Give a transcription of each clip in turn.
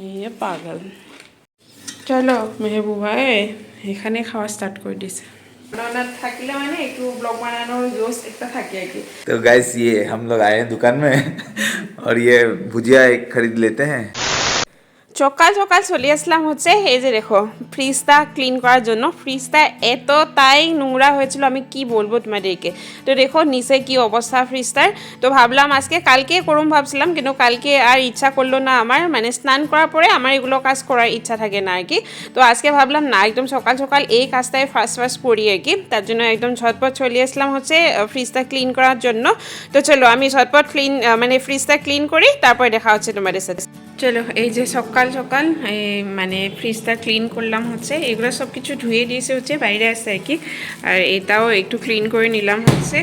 এই পাগল চলো মেহবুবাই এখানে খাওয়া স্টার্ট করে দিছে রান্না থাকলে মানে একটু ব্লগ বানানোর জোশ একটা থাকে আর কি तो गैस ये हम लोग आए हैं दुकान में और ये भुजिया एक खरीद लेते हैं সকাল সকাল চলে আসলাম হচ্ছে, এই যে দেখো, ফ্রিজটা ক্লিন করার জন্য। ফ্রিজটা এত তাই নোংরা হয়েছিল, আমি কি বলব তোমাদেরকে? তো দেখো, নিচে কি অবস্থা ফ্রিজটার? তো ভাবলাম আজকে, কালকে করুম ভাবছিলাম, কিন্তু কালকে আর ইচ্ছা করল না আমার। মানে স্নান করার পরে আমার এগুলো কাজ করার ইচ্ছা থাকে না আর কি। তো আজকে ভাবলাম, না, একদম সকাল সকাল এই কাজটাই ফার্স্ট ফার্স্ট করি আর কি। তার জন্য একদম ঝটপট চলে আসলাম হচ্ছে ফ্রিজটা ক্লিন করার জন্য। তো চলো, আমি ঝটপট ক্লিন মানে ফ্রিজটা ক্লিন করি, তারপরে দেখা হচ্ছে তোমাদের সাথে। চলো, এই যে সকাল সকাল মানে ফ্রিজটা ক্লিন করলাম হচ্ছে, এগুলো সব কিছু ধুয়ে দিয়েছে হচ্ছে, বাইরে আসছে আর কি। আর এটাও একটু ক্লিন করে নিলাম হচ্ছে।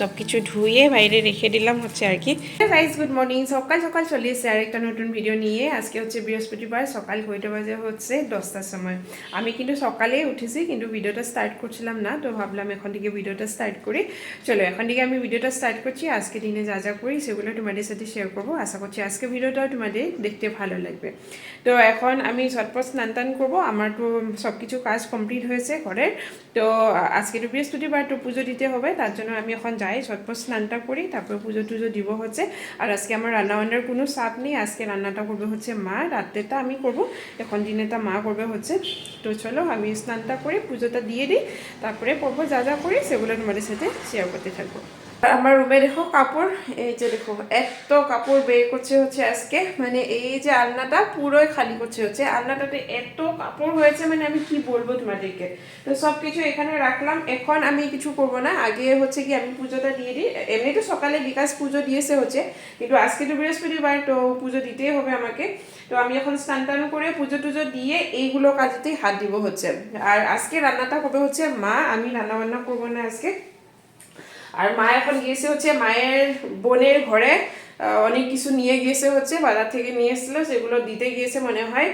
সব কিছু ধুয়ে বাইরে রেখে দিলাম হচ্ছে আর কি। গাইজ গুড মর্নিং সকাল সকাল চলে এসেছে আর একটা নতুন ভিডিও নিয়ে। আজকে হচ্ছে বৃহস্পতিবার, সকাল কয়টা বাজে হচ্ছে? দশটার সময়। আমি কিন্তু সকালে উঠেছি, কিন্তু ভিডিওটা স্টার্ট করছিলাম না, তো ভাবলাম এখন থেকে ভিডিওটা স্টার্ট করি। চলো, এখন থেকে আমি ভিডিওটা স্টার্ট করছি। আজকে দিনে যা যা করি, সেগুলো তোমাদের সাথে শেয়ার করব। আশা করছি আজকে ভিডিওটাও তোমাদের দেখতে ভালো লাগবে। তো এখন আমি ঝটপট স্নান টান করব। আমার তো সব কিছু কাজ কমপ্লিট হয়েছে ঘরের। তো আজকে তো বৃহস্পতিবার, তো পুজো দিতে হবে, তার জন্য আমি এখন যাই, ঝটপট স্নানটা করি, তারপর পুজো টুজো দিব হচ্ছে। আর আজকে আমার রান্না বান্নার কোনো চাপ নেই, আজকে রান্নাটা করবে হচ্ছে মা, রাত্রেটা আমি করব, এখন দিনেটা মা করবে হচ্ছে। তো চলো আমি স্নানটা করে পুজোটা দিয়ে দিই, তারপরে করব যা যা করি সেগুলো তোমাদের সাথে শেয়ার করতে থাকব। আমার রুমে দেখো কাপড়, এই যে দেখো, এত কাপড় বের করছে হচ্ছে আজকে। মানে এই যে আলনাটা পুরোই খালি করছে হচ্ছে। আলনাটাতে এত কাপড় হয়েছে মানে আমি কি বলব তোমাদেরকে? তো সব কিছু এখানে রাখলাম। এখন আমি কিছু করব না। আগে হচ্ছে কি আমি পুজোটা দিয়ে দিই। এমনি তো সকালে বিকাশ পুজো দিয়েছে হচ্ছে। কিন্তু আজকে তো বৃহস্পতিবার, তো পুজো দিতেই হবে আমাকে। তো আমি এখন স্নান টান করে পুজো টুজো দিয়ে এইগুলো কাজেতেই হাত দিব হচ্ছে। আর আজকে রান্নাটা হবে হচ্ছে মা। আমি রান্না বান্না করব না আজকে। আর মা এখন গিয়েছে হচ্ছে মায়ের বোনের ঘরে অনেক কিছু নিয়ে গিয়েছে হচ্ছে, বাজার থেকে নিয়ে এসেছিল, সেগুলো দিতে গিয়েছে মনে হয়।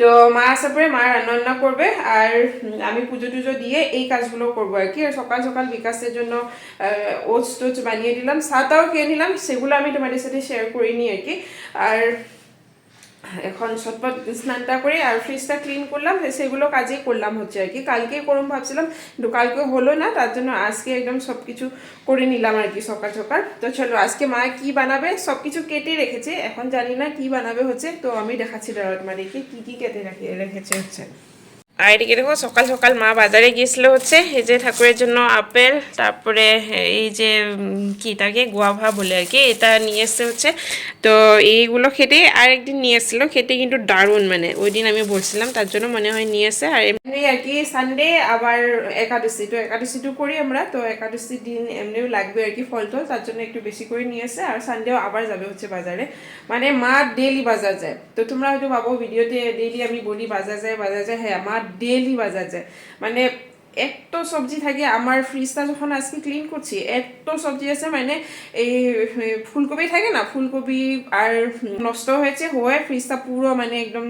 তো মা আসার পরে মা রান্না করবে আর আমি পুজো টুজো দিয়ে এই কাজগুলো করব আর কি। আর সকাল সকাল বিকাশের জন্য ওটস টোচ বানিয়ে দিলাম সাতাও খেয়ে নিলাম, সেগুলো আমি তোমাদের সাথে শেয়ার করিনি আর কি। আর এখন সটপট স্নানটা করে আর ফ্রিজটা ক্লিন করলাম সেগুলো কাজেই করলাম হচ্ছে আর কি। কালকে করম ভাবছিলাম কালকে হলো না, তার জন্য আজকে একদম সব কিছু করে নিলাম আর কি সকাল সকাল। তো চলো, আজকে মা কি বানাবে? সব কিছু কেটে রেখেছে, এখন জানি না কি বানাবে হচ্ছে, তো আমি দেখাচ্ছি মানে কি কি কেটে রেখে রেখেছে হচ্ছে। আর এদিকে দেখো, সকাল সকাল মা বাজারে গিয়েছিল হচ্ছে, এই যে ঠাকুরের জন্য আপেল, তারপরে এই যে কি তাকে, গোয়াভা বলে আর কি, এটা নিয়ে এসছে হচ্ছে। তো এইগুলো খেতে আরেকদিন নিয়ে এসেছিল, খেতে কিন্তু দারুণ মানে ওই দিন আমি বলছিলাম, তার জন্য মনে হয় নিয়ে এসে, আর এমনি আর কি সানডে আবার একাদশী, তো একাদশীটো করি আমরা, তো একাদশীর দিন এমনিও লাগবে আর কি ফল টল, তার জন্য একটু বেশি করে নিয়ে এসে, আর সানডেও আবার যাবে হচ্ছে বাজারে। মানে মা ডেলি বাজার যায়, তো তোমরা হয়তো ভাবো ভিডিওতে ডেলি আমি বলি বাজার যায় বাজার যায় হ্যাঁ মা ডেলি বাজার যায়। মানে এত সবজি থাকে, আমার ফ্রিজটা যখন আজকে ক্লিন করছি এত সবজি আছে মানে এই ফুলকপি থাকে না, ফুলকপি আর নষ্ট হয়েছে হয়ে ফ্রিজটা পুরো মানে একদম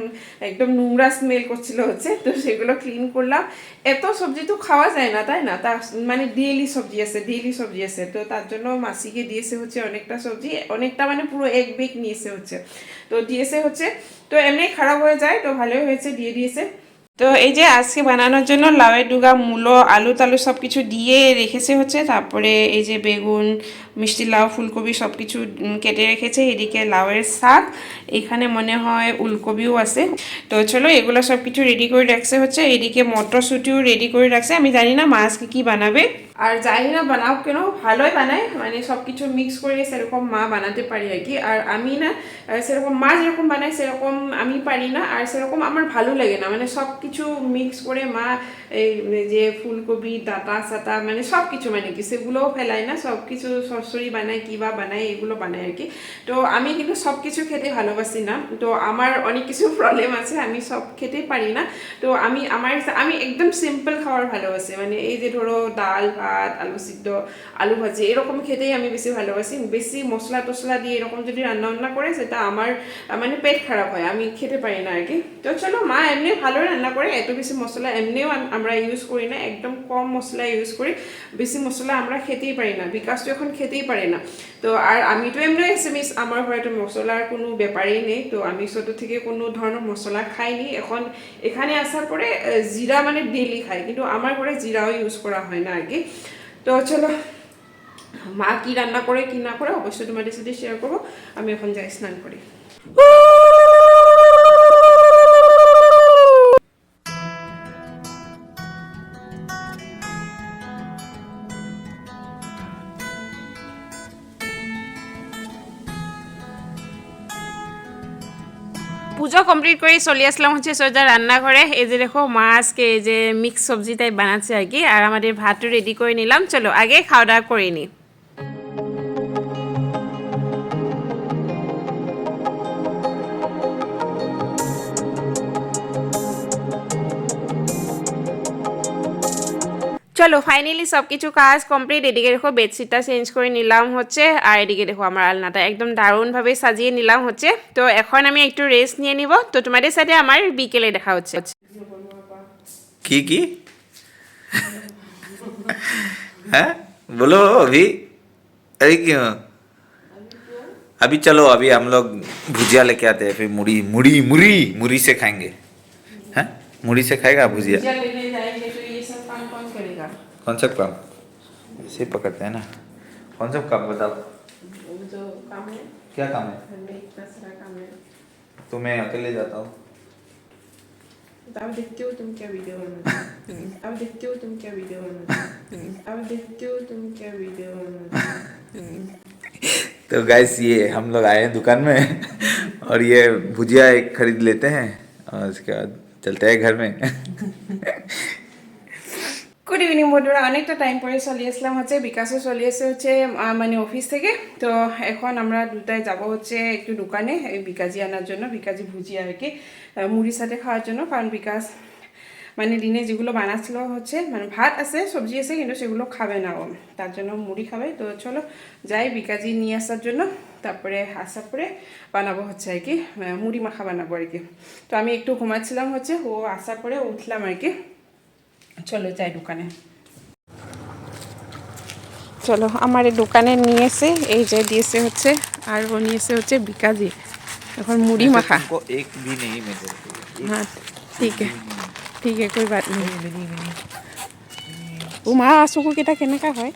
একদম নোংরা স্মেল করছিল হচ্ছে, তো সেগুলো ক্লিন করলাম। এত সবজি তো খাওয়া যায় না, তাই না? তা মানে ডেইলি সবজি আছে ডেইলি সবজি আছে, তো তার জন্য মাসিকে দিয়েছে হচ্ছে অনেকটা সবজি, অনেকটা মানে পুরো এক বেগ নিয়েছে হচ্ছে। তো দিয়েছে হচ্ছে, তো এমনি খারাপ হয়ে যায়, তো ভালোই হয়েছে, দিয়ে দিয়েছে। তো এই যে আজকে বানানোর জন্য লাউয়ের ডুগা, মূলো, আলু টালু সব কিছু দিয়ে রেখেছে হচ্ছে, তারপরে এই যে বেগুন, মিষ্টি লাউ, ফুলকপি সব কিছু কেটে রেখেছে, এদিকে লাউয়ের শাক, এখানে মনে হয় উলকপিও আছে। তো চলো এগুলো সব কিছু রেডি করে রাখছে হচ্ছে, এদিকে মটরশুঁটিও রেডি করে রাখছে, আমি জানি না মা আজকে কি বানাবে। আর যাই না বানাও কেন, ভালোই বানায় মানে সব কিছু মিক্স করে সেরকম মা বানাতে পারি আর কি। আর আমি না সেরকম মা যেরকম বানায়, সেরকম আমি পারি না, আর সেরকম আমার ভালো লাগে না মানে সব কিছু মিক্স করে মা, এই যে ফুলকপি, ডাটা, সাটা মানে সব কিছু মানে কি, সেগুলোও ফেলায় না সব কিছু সরসরি বানায় কি বা বানায় এগুলো বানায় আর কি। তো আমি কিন্তু সব কিছু খেতে ভালোবাসি না। তো আমার অনেক কিছু প্রবলেম আছে, আমি সব খেতে পারি না। তো আমি, আমার, আমি একদম সিম্পল খাবার ভালোবাসি। মানে এই যে ধরো ডাল, ভাত, আলু সিদ্ধ, আলু ভাজি, এরকম খেতেই আমি বেশি ভালোবাসি। বেশি মশলা টশলা দিয়ে এরকম যদি রান্না বান্না করে, সেটা আমার মানে পেট খারাপ হয়, আমি খেতে পারি না আর কি। তো চলো মা, এমনি ভালো রান্না করে এত বেশি মশলা এমনিও আম- আমরা ইউজ করি না, একদম কম মশলা ইউজ করি। বেশি মশলা আমরা খেতেই পারি না, বিকাশ তো এখন খেতেই পারে না। তো আর আমি তো এমনি এছামিছ আমাৰ ঘৰত মছলাৰ কোনো ব্যাপাৰেই নেই। তো আমি ছোটো থেকে কোনো ধৰণৰ মছলা খাইনি। এখন এখানে আসার পরে জিরা মানে ডেলি খাই, কিন্তু আমার ঘরে জিরাও ইউজ করা হয় না আর তো চলো, মা কি রান্না করে, কি না করে অবশ্যই তোমাদের সাথে শেয়ার করব। আমি এখন যাই, স্নান করি। পুজো কমপ্লিট করে চলে আসলাম হচ্ছে সোজা রান্নাঘরে এই যে দেখো মা এই যে মিক্স সবজি টাইপ বানাচ্ছে আর কি আর আমাদের ভাতও রেডি করে নিলাম। চলো, আগে খাওয়া দাওয়া করে নিই চলো ফাইনালি সব কিছু কাজ কমপ্লিট এদিকে দেখো বেডশিটটা চেঞ্জ করে নিলাম হচ্ছে আর এদিকে দেখো আমার আলনাটা একদম দারুণভাবে সাজিয়ে নিলাম হচ্ছে তো এখন আমি একটু রেস্ট নিয়ে নিব তো তোমাদের সাথে আমার বিকেলে দেখা হচ্ছে की की है बोलो अभी अरे क्यों अभी चलो अभी हम लोग भुजिया लेके आते हैं फिर मुड़ी मुड़ी मुड़ी मुड़ी से खाएंगे हैं मुड़ी से खाएगा भुजिया? कौन सा काम? ऐसे पकड़ते हैं ना। कौन सा काम बताओ? क्या काम है? तो मैं अकेले जाता हूँ। अब देखती हो तुम क्या वीडियो बनाते हो। अब देखती हो तुम क्या वीडियो बनाते हो। अब देखती हो तुम क्या वीडियो बनाते हो। तो गैस ये हम लोग आए हैं दुकान में और ये भुजिया एक खरीद लेते हैं और उसके बाद चलते हैं घर में গুড ইভিনিং বন্ধুরা অনেকটা টাইম পরে চলে আসলাম হচ্ছে বিকাশও চলে এসে হচ্ছে আহ, মানে অফিস থেকে তো এখন আমরা দুটাই যাব হচ্ছে একটু দোকানে এই বিকাজি আনার জন্য বিকাজি ভুজি আর কি আহ, মুড়ির সাথে খাওয়ার জন্য কারণ বিকাশ মানে দিনে যেগুলো বানাচ্ছিল হচ্ছে মানে ভাত আছে সবজি আছে কিন্তু সেগুলো খাবে না ও তার জন্য মুড়ি খাবে তো চলো যাই বিকাজি নিয়ে আসার জন্য তারপরে আসার পরে বানাবো হচ্ছে আর কি আহ, মুড়ি মাখা বানাবো আর কি তো আমি একটু ঘুমাচ্ছিলাম হচ্ছে ও আসার পরে উঠলাম আর কি চলো যাই দোকানে চলো আমার এই দোকানে নিয়ে এসে এই যে দিয়েছে হচ্ছে আর ও নিয়েছে হচ্ছে বিকাজি এখন মুড়ি মাখা तुमको एक भी नहीं मिले हाँ ठीक है ঠিক है कोई बात नहीं ও মা চকুকেইটা কেনেকুৱা হয়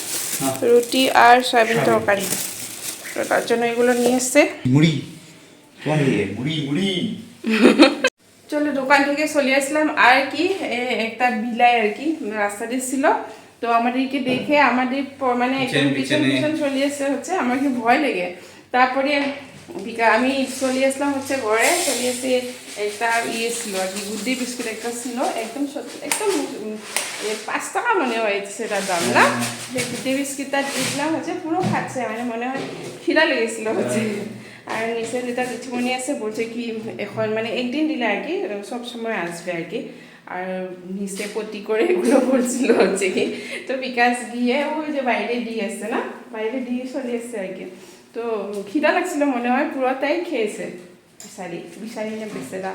রুটি আর সয়াবিন তরকারি। তার জন্য এগুলো নিয়ে এসছে। মুড়ি। মুড়ি মুড়ি। চলো দোকান থেকে চলে আসলাম। আর কি একটা বিলাই আর কি রাস্তা ছিল। তো আমাদেরকে দেখে আমাদের মানে পিছন পিছন চলে এসে হচ্ছে আমাকে ভয় লেগে। তারপরে আমি চলে আসলাম হচ্ছে ঘরে চলে এসে একটা ইয়ে ছিল আর কি গুড্ডি বিস্কুট একটা ছিল একদম সত্যি একদম পাঁচ টাকা মনে হয় সেটার দাম না? সেই গুড্ডি বিস্কুটটা দিয়েছিলাম হচ্ছে পুরো খাচ্ছে মানে মনে হয় খিদা লেগেছিল হচ্ছে। আর নিচে যেটা কিছুমণি আছে বলছে কি এখন মানে একদিন দিলে আর কি সব সময় আসবে আর কি। আর নিচে পটি করে এগুলো বলছিল হচ্ছে কি। তো বিকাশ গিয়ে ওই যে বাইরে দিয়ে এসছে না বাইরে দিয়ে চলে এসছে আর কি। তো খিদা লাগছিল মনে হয় পুরোটাই খেয়েছে। বিশালি বিশালি না বেসেরা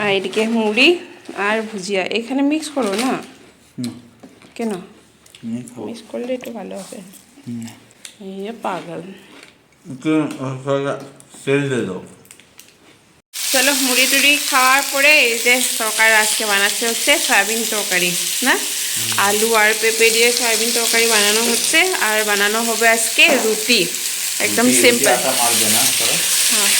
আর এদিকে মুড়ি আর ভুজিয়া। এখানে মিক্স করো না? কেন? মিক্স করলে একটু ভালো হবে। এই পাগল। চলো মুড়ি টুড়ি খাওয়ার পরে এই যে সরকার আজকে বানাচ্ছে হচ্ছে সয়াবিন তরকারি না? আলু আর পেঁপে দিয়ে সয়াবিন তরকারি বানানো হচ্ছে। আর বানানো হবে আজকে রুটি। একদম সিম্পল হ্যাঁ।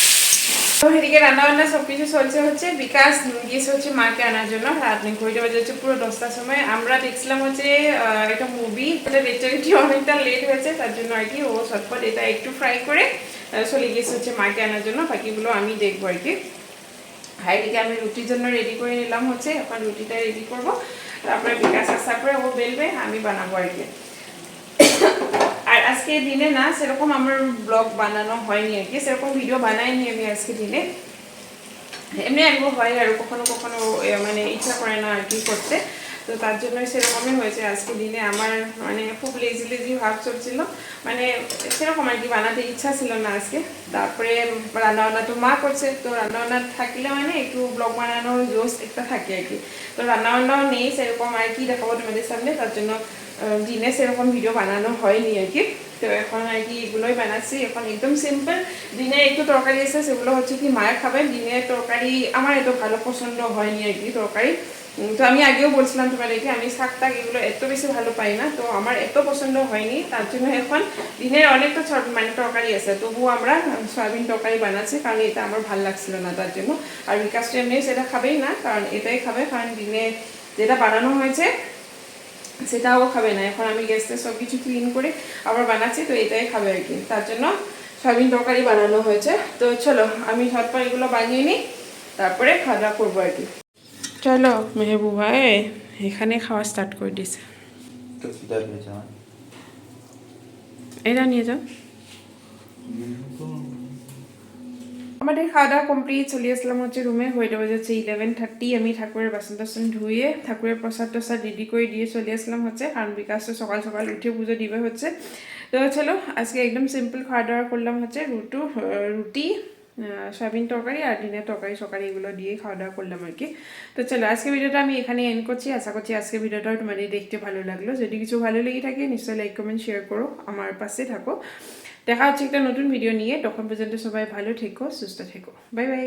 এদিকে রান্নাবান্না সব কিছু চলছে হচ্ছে বিকাশ গিয়েছে হচ্ছে মাকে আনার জন্য। বাজে হচ্ছে পুরো দশটার সময়। আমরা দেখছিলাম হচ্ছে একটা মুভি অনেকটা লেট হয়েছে তার জন্য আর কি ও সটপট এটা একটু ফ্রাই করে চলে গিয়েছে হচ্ছে মাকে আনার জন্য। বাকিগুলো আমি দেখব আর কি। এদিকে আমি রুটির জন্য রেডি করে নিলাম হচ্ছে। এখন রুটিটা রেডি করব। তারপরে বিকাশ আসার পরে ও বেলবে, আমি বানাবো আর কি। আর আজকে দিনে না, সেরকম আমার ব্লগ বানানো হয়নি আর কি, সেরকম ভিডিও বানাইনি আমি আজকে দিনে। এমনি একবার হয়, আর কখনো কখনো মানে ইচ্ছা করে না আর কি করতে। তো তার জন্য সেরকমই হয়েছে। আজকে দিনে আমার মানে খুব লেজি লেজি ভাব চলছিল। মানে সেরকম আর কি বানাতে ইচ্ছা ছিল না আজকে। তারপরে রান্নাবান্না তো মা করছে, তো রান্নাবান্না থাকলে মানে একটু ব্লগ বানানোর জোশ একটা থাকে আর কি। তো রান্নাবান্নাও নেই, সেরকম আর কি দেখাবো তোমাদের সামনে। তার জন্য দিনে সেরকম ভিডিও বানানো হয়নি আর কি। তো এখন আর কি এগুলোই বানাচ্ছি। এখন একদম সিম্পল দিনে একটু তরকারি আছে, সেগুলো হচ্ছে কি মায়ের খাবে। দিনের তরকারি আমার এত ভালো পছন্দ হয়নি আর কি তরকারি। তো আমি আগেও বলছিলাম তোমাদেরকে, আমি শাক টাক এগুলো এত বেশি ভালো পাই না। তো আমার এত পছন্দ হয়নি, তার জন্য এখন দিনের অনেকটা মানে তরকারি আছে। তবুও আমরা সয়াবিন তরকারি বানাচ্ছি, কারণ এটা আমার ভালো লাগছিল না তার জন্য। আর বিকাশ এমনি সেটা খাবেই না, কারণ এটাই খাবে। কারণ দিনে যেটা বানানো হয়েছে সেটাও খাবে না। এখন আমি গ্যাসটা সব কিছু ক্লিন করে আবার বানাচ্ছি তো এটাই খাবে আর কি। তার জন্য সয়াবিন তরকারি বানানো হয়েছে। তো চলো আমি ঝটপট এগুলো বানিয়ে নিই তারপরে খাওয়া দাওয়া করব আর কি। চলো মেহবু ভাই এখানে খাওয়া স্টার্ট করে দিয়েছে। এটা নিয়ে যাও। আমাদের খাওয়া দাওয়া কমপ্লিট চলি আসলাম হচ্ছে রুমে হয়ে যাবে যাচ্ছে ইলেভেন থার্টি আমি ঠাকুরের বাসন টাসন ধুয়ে ঠাকুরের প্রসাদ টসাদ রেডি করে দিয়ে চলে আসলাম হচ্ছে। কারণ বিকাশ তো সকাল সকাল উঠে পুজো দিবে হচ্ছে। তো চলো, আজকে একদম সিম্পল খাওয়া দাওয়া করলাম হচ্ছে। রুটু রুটি সয়াবিন তরকারি আর ডিমের তরকারি সকারি এগুলো দিয়ে খাওয়া দাওয়া করলাম আর কি। তো চলো, আজকে ভিডিওটা আমি এখানে এন্ড করছি। আশা করছি আজকে ভিডিওটাও তোমাদের দেখতে ভালো লাগল। যদি কিছু ভালো লেগে থাকে, নিশ্চয়ই লাইক কমেন্ট শেয়ার করো। আমার পাশে থাকো। দেখা হচ্ছে একটা নতুন ভিডিও নিয়ে। তখন পর্যন্ত সবাই ভালো থেকো, সুস্থ থেকো। Bye bye